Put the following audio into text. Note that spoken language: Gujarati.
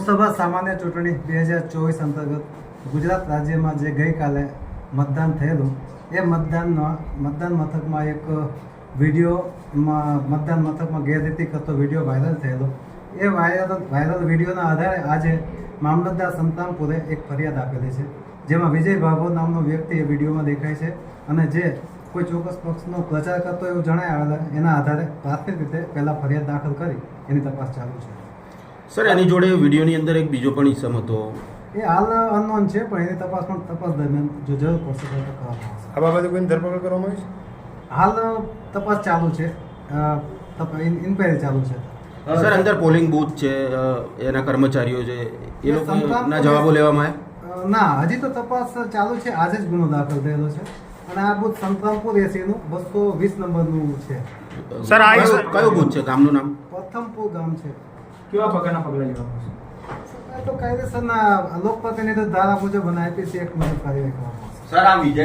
લોકસભા સામાન્ય ચૂંટણી બે હજાર ચોવીસ અંતર્ગત ગુજરાત રાજ્યમાં જે ગઈકાલે મતદાન થયેલું, એ મતદાનમાં મતદાન મથકમાં એક વિડીયોમાં, મતદાન મથકમાં ગેરરીતિ કરતો વીડિયો વાયરલ થયેલો. એ વાયરલ વાયરલ વિડીયોના આધારે આજે મામલતદાર સંતાનપુરે એક ફરિયાદ આપેલી છે, જેમાં વિજય ભાભો નામનો વ્યક્તિ એ વિડીયોમાં દેખાય છે અને જે કોઈ ચોક્કસ પક્ષનો પ્રચાર કરતો એવું જણાય આવેલા એના આધારે પ્રાથમિક રીતે પહેલાં ફરિયાદ દાખલ કરી, એની તપાસ ચાલુ છે. સર એની જોડે વિડીયોની અંદર એક બીજો પણ ઇસમ હતો. એ હાલ અનનોન છે પણ એની તપાસ પણ તપાસ દરમિયાન જો જરૂર પડશે તો કરવામાં આવશે. આ બાબતે કોઈની ધરપકડ કરવામાં આવી છે? હાલ તપાસ ચાલુ છે. ઇન્ક્વાયરી ચાલુ છે. સર અંદર પોલિંગ બૂથ છે એના કર્મચારીઓ છે એ લોકોના જવાબો લેવામાં આવ્યા? ના હજી તો તપાસ ચાલુ છે આજે જ ગુનો દાખલ થયેલો છે. અને આ બુથ સંતરામપુર એસીનું બસો વીસ નંબરનું છે. સર, આ કયો- કયો બૂથ છે? ગામનું નામ? પ્રથમપુર ગામ છે. કેવા પ્રકારના પગલાં લેવા પડશે? તો કાયદેસરના લોકપ્રતિનિધિ ધારા મુજબ અને આઈપીસી એક્ટ મુજબ કાર્યવાહી કરવામાં સર આ વિજય